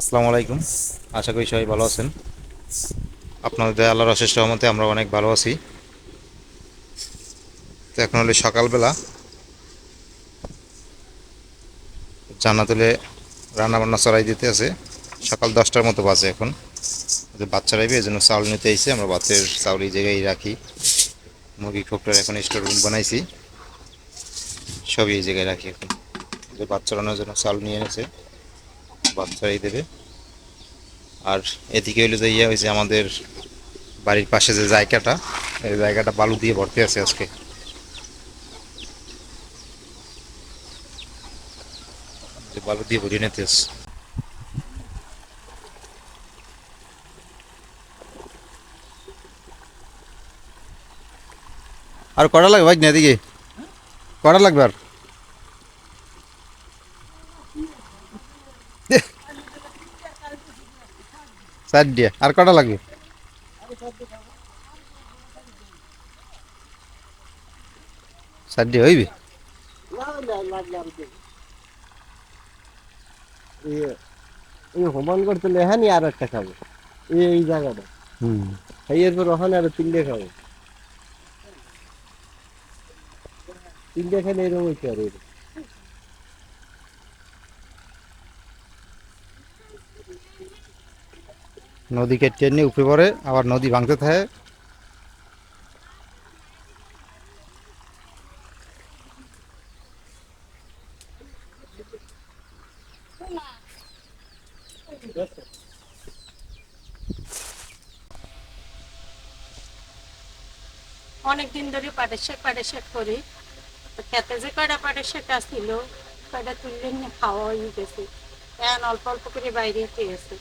আসসালামু আলাইকুম। আশা করি সবাই ভালো আছেন। আপনাদের আল্লাহর অশেষ রহমতে আমরা অনেক ভালো আছি। তো এখন হলে সকালবেলা জান্নাতুলে রান্না বান্না চড়াই দিতে আছে। সকাল দশটার মতো বাজে এখন। বাচ্চারা এই জন্য চাউল নিতে আইছে আমরা বাচ্চার চাউল এই জায়গায় রাখি। মুরগি খোপটার এখন স্টোর রুম বানাইছি। সবই এই জায়গায় রাখি এখন। যে বাচ্চারা আনার জন্য চাউল নিয়ে এনেছে। বাচ্চারাই দেবে। আর এদিকে হইল যে ইয়ে হয়েছে আমাদের বাড়ির পাশে যে জায়গাটা, এই জায়গাটা বালু দিয়ে ভর্তি আছে আজকে। বালু দিয়ে ভরিয়ে নিতে আর কটা লাগবে ভাই না এদিকে? কটা লাগবে আর? চার দিয়ে। আর কটা লাগবে? চার দিয়ে হইবে? হোমান করতে লেহানি আর একটা খাব। এই জায়গাটা। হুম। খাইয়ের পর ওখানে আরও তিনটে খাব। তিনটে খেলে এরকম হইতে আর এরকম নদী কেটে নিয়ে উপরে পড়ে, আবার নদী ভাঙতে থাকে। অনেক দিন ধরে পাটের শাক পাটের শাক করি। খেতে যে কয়টা পাটের শাক আসছিল কয়টা তুললে নিয়ে খাওয়া হয়ে গেছে। এখন অল্প অল্প করে বাইরে খেয়েছে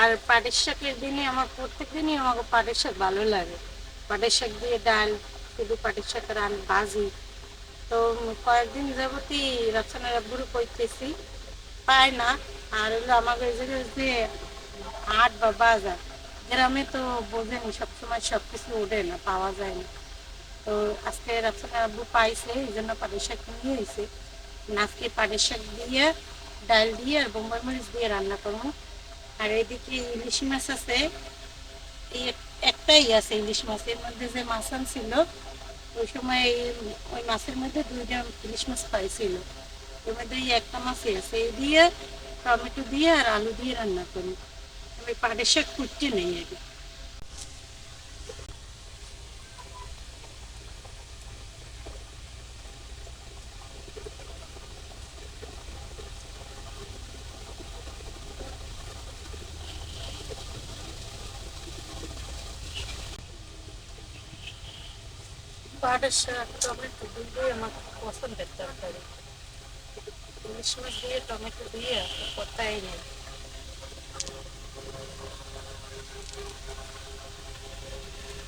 আর পাটের শাকের দিনে আমার প্রত্যেক দিনই আমাকে পাটের শাক ভালো লাগে। পাটের শাক দিয়ে ডাল, শুধু পাটের শাক রান ভাজি। তো কয়েকদিন যাবতই রচনার আব্বুরু করতেছি পায় না। আর হলো আমাকে যে হাট বা বাজার, গ্রামে তো বোঝেনি, সবসময় সব কিছু ওঠে না, পাওয়া যায় না। তো আজকে রাফসানা আব্বু পাইছে, এই জন্য পাটের শাক নিয়ে হয়েছে আজকে পাটের শাক দিয়ে, ডাল দিয়ে আর বোম্বাই মরিচ দিয়ে রান্না করব। আর এদিকে ইলিশ মাছ আছে। একটাই আছে ইলিশ মাছের মধ্যে যে মাছ আনছিল, ওই সময় ওই মাছের মধ্যে দুইটা ইলিশ মাছ পাইছিল। এর মধ্যে এই একটা মাছই আছে। এই দিয়ে টমেটো দিয়ে আর আলু দিয়ে রান্না করি। আমি পাটের শাক কুটতে নেই আগে পাটের শাক টমেটো দিয়ে আমার পছন্দের তরকারি। ইলিশ দিয়ে টমেটো দিয়ে কথাই নেই।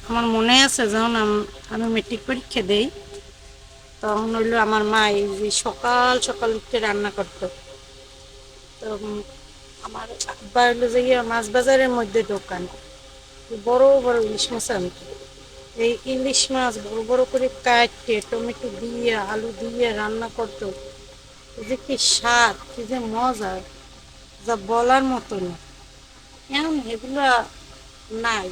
আমার মনে আছে যখন আমি মেট্রিক পরীক্ষা দেই, তখন হইল আমার মা এই যে সকাল সকাল উঠে রান্না করতো। তো আমার আব্বা হইল যে মাছ বাজারের মধ্যে দোকান বড় বড় ইলিশ মাছ আনতো। এই ইলিশ মাছ বড় বড় করে কাটতে টমেটো দিয়ে, আলু দিয়ে রান্না করতো। যে কি স্বাদ, কি যে মজা, যা বলার মতো না। এখন এগুলা নাই?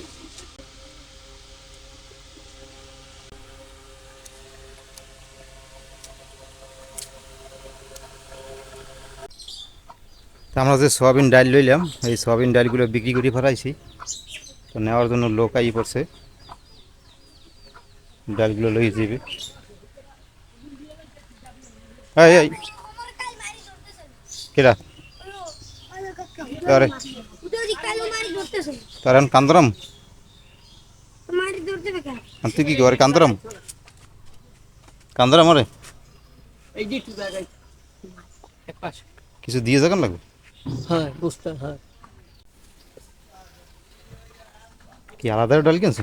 আমরা যে সোয়াবিন ডাল লইলাম, এই সোয়াবিন ডালগুলো বিক্রি করে ফেলাইছি। তো নেওয়ার জন্য লোক আই পড়ছে। ডালগুলো লই যাবে। এই এই। কেডা আরে। তার এখন কান্দরাম? তুই কি করে কান্দরাম? কান্দরাম আরে। কিছু দিয়ে যাবেন লাগবে হ্যাঁ বুঝতে হ্যাঁ। কি আলাদা ডাল কিনছে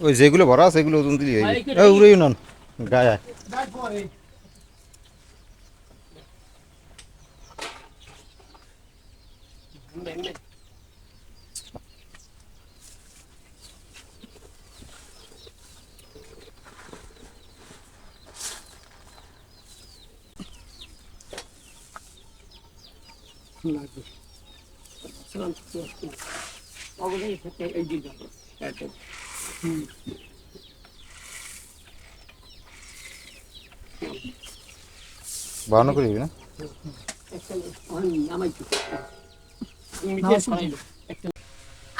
ওই যেগুলো ভরা সেগুলো ওজন দিলি উড়েই নন গায়ে Amen. লাগবে বাহান্ন করে দিবি না?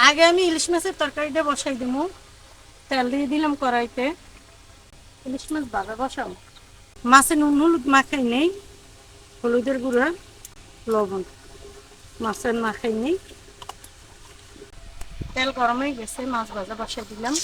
আগে আমি ইলিশ মাছের তরকারিটা বসাই দিব তেল দিয়ে দিলাম কড়াইতে। ইলিশ মাছ বাগা বসাও মাছে নুন হলুদ মাখাই নেই। হলুদের গুঁড়া লবণ। মাছের মাখাই নেই তেল গরম হয়ে গেছে, মাছ ভাজা বসাই দিলাম।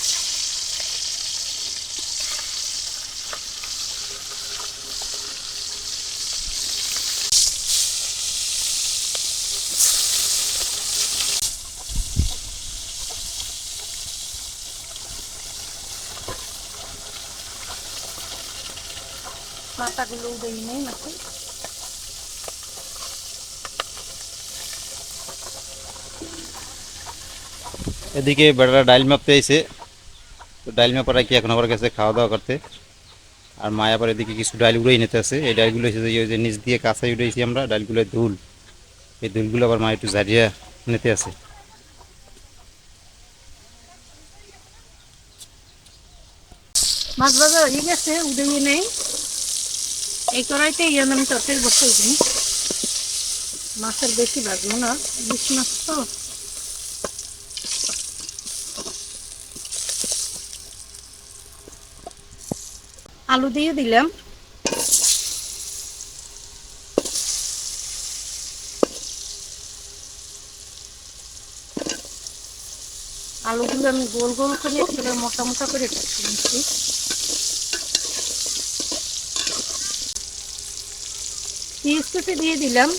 মাথাগুলো উদয় নেই মাছে এদিকে বেড়ারা ডাইল মাপতে আইছে। তো ডাইল মাপারা কি এখন আবার গেছে খাওয়া দাওয়া করতে। আর মা আবার এদিকে কিছু ডাইল উড়াই নিতে আছে। এই ডাইলগুলো যে, ওই যে নিচ দিয়ে কাঁচাই উড়াইছি আমরা ডাইলগুলো ধুল এই ধুলগুলো আবার মা একটু ঝাড়িয়া নিতে আছে। মাছ ভাজা হয়ে গেছে উদয় নেই। এই কড়াইতে ইয়ান আমি তরকারি মাছের বেশি ভাজবো না ইলিশ মাছ তো। আলু দিয়ে দিলাম। আলুগুলো আমি গোল গোল করে একেবারে মোটা মোটা করে নিচ্ছি। কুচি দিয়ে দিলাম।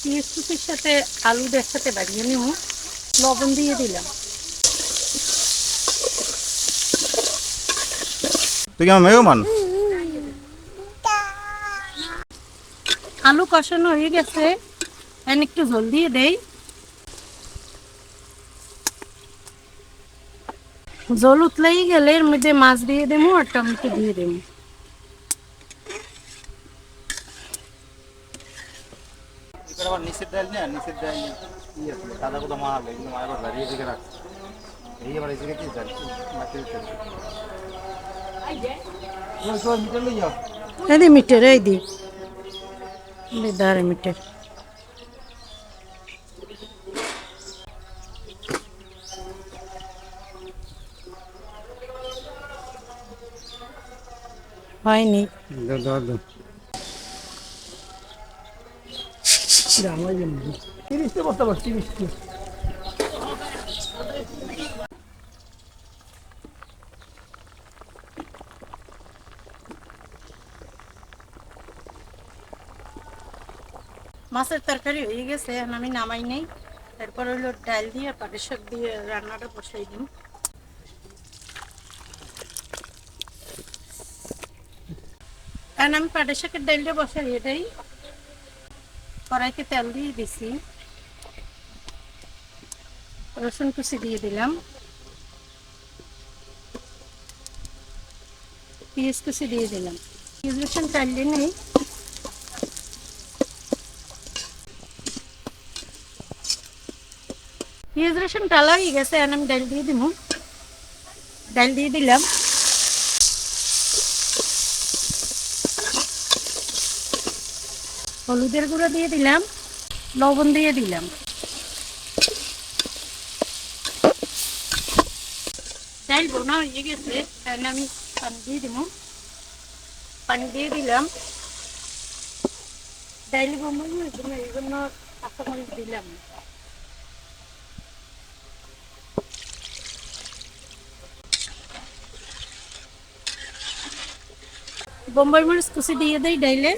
পেঁয়াজ কুচির সাথে আলু একসাথে বাড়িয়ে নিব। লবণ দিয়ে দিলাম। তুই কি আমার মেহমান আলু কষানো হয়ে গেছে। এখন একটু জল দিয়ে দেই। জল উতলাই গেলে এর মধ্যে মাছ দিয়ে দেবো আর টমেটো দিয়ে দেবো। এবার আবার নিচের ডাল না নিচের ডাল কি আছে কাদা কোদা মা হবে কিন্তু রাখছে এই আবার কি মাটির ডাল তোর মিটার লই যাও এই দি মিটার এই দি এই দাঁড়ে মিটার হয়নি দাও দাও দাও আমার জন্য তিরিশটা বস্তা বস তিরিশটা মাছের তরকারি হয়ে গেছে, এখন আমি নামাই নেই। তারপর হইল ডাল দিয়ে পাটের শাক দিয়ে রান্নাটা বসাই দিই। এখন আমি পাটের শাকের ডালটা বসাই এটাই। কড়াইতে তেল দিয়ে দিছি। রসুন কুচি দিয়ে দিলাম। পেঁয়াজ কুচি দিয়ে দিলাম। পেঁয়াজ রসুন চালিয়ে নেই। রসুন টালা হয়ে গেছে আমি ডাল দিয়ে দিব। ডাল দিয়ে দিলাম। হলুদের গুঁড়ো দিয়ে দিলাম, লবণ দিয়ে দিলাম। ডাল বোনা হয়ে গেছে, এখন আমি পানি দিয়ে দিব। পানি দিয়ে দিলাম। ডাইল বোনা এই জন্য কাঁচামরিচ দিলাম। বোম্বাই মরিচ কুচি দিয়ে দেই ডাইলে।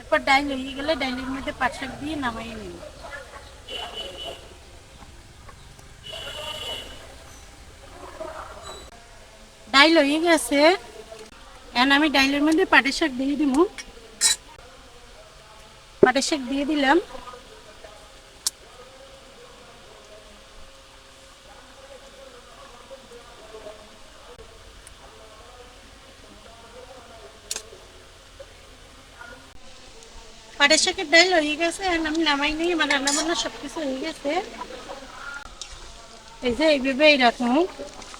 এরপর ডাইল হয়ে গেলে ডাইলের মধ্যে পাট শাক দিয়ে নামাই নিই ডাইল হয়ে গেছে। এখন আমি ডাইলের মধ্যে পাটের শাক দিয়ে দিব। পাটের শাক দিয়ে দিলাম। শাকের ডাইল হয়ে গেছে এখন আমি নামাই আমার রান্না বান্না সব কিছু হয়ে গেছে। এই যে এইভাবে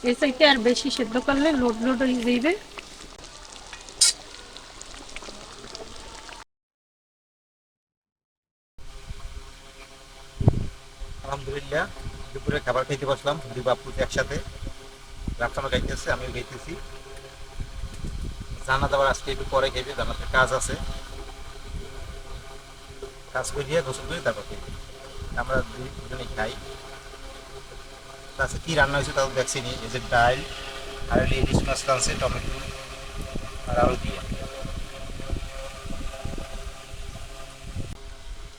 এই সাইতে আর বেশি সেদ্ধ করলে লোড লোড হয়ে যাইবে। আলহামদুলিল্লাহ, দুপুরে খাবার খাইতে বসলাম, দুই বাপু একসাথে রাফসানো খাইতেছে, আমিও খাইতেছি। জানা দাবার আজকে একটু পরে খাইবে, জানাতে কাজ আছে। কাজ করে দিয়ে গোসল করে তারপর খাইবে আমরা দুজনেই খাই। আচ্ছা কি রান্না হয়েছে তাও দেখছি নি। এই যে ডাল, আর এই ইলিশ মাছ টানছে টমেটো, আর আলু দিয়ে।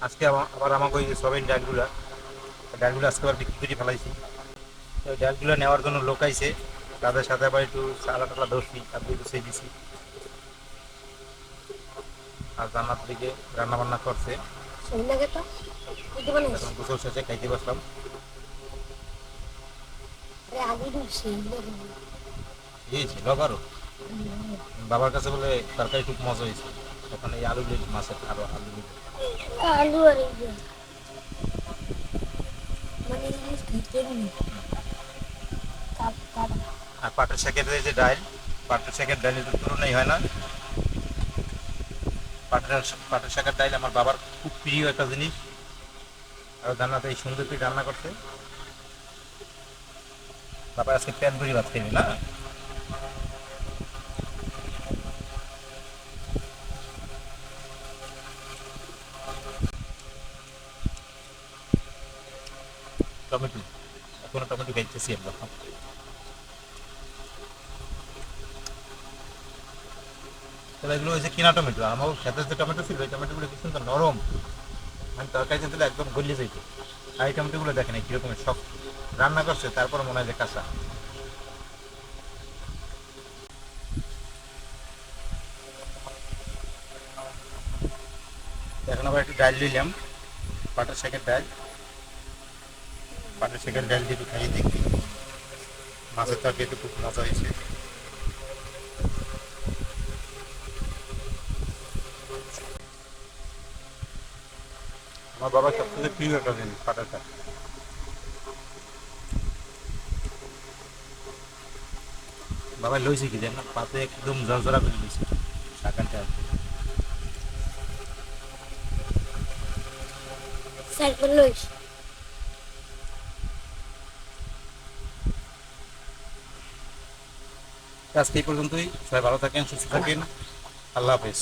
আজকে আবার আমাকে ওই সবের ডালগুলা ডালগুলো আজকে আবার বিক্রি করে ফেলাইছি। তো ডালগুলো নেওয়ার জন্য লোক আইছে। তাদের সাথে আবার একটু চালা টালা ধরছি তারপরে সেই দিছি। আর জান্নাত দিকে রান্না বান্না করছে। এখন গোসল শেষে খাইতে বসলাম দিয়েছি লগারও বাবার কাছে বলে তরকারি খুব মজা হয়েছে। এই আলু দিয়ে মাছের আরও আলু আলু আর মানে আর পাটের শাকের যে ডাল পাটের শাকের ডালের তো তুলনাই হয় না। পাটের শাকের ডাল আমার বাবার খুব প্রিয় একটা জিনিস। আর জান্নাতে এই সুন্দর করে রান্না করছে। বাবা আজকে প্যান পুরি ভাত খাইবে, না? টমেটো। এখনও টমেটো খাইতেছি আমরা। তাহলে এগুলো হয়েছে কিনা টমেটো? আমার খেতে যে টমেটো ছিল, ওই টমেটোগুলো কি সুন্দর নরম? আমি তরকারিতে দিলে একদম গলিয়ে যাইতো। আর এই টমেটোগুলো দেখেন কিরকমের শক্ত। রান্না করছে, তারপর মনে হয় যে কাঁচা। এখন আবার একটু ডাল নিলাম পাটের শাকের ডাল। পাটের শাকের ডাল দিয়ে একটু খাইয়ে দেখি। মাছের তরকারিতে খুব মজা হয়েছে। আমার বাবার সবথেকে প্রিয় একটা জিনিস পাটার বাবা লইছে কি জান পাতে একদম জরজরা করে লইছে শাকানটা সাইকেল লইস আজকে এই পর্যন্তই সবাই ভালো থাকেন সুস্থ থাকেন। আল্লাহ হাফেজ।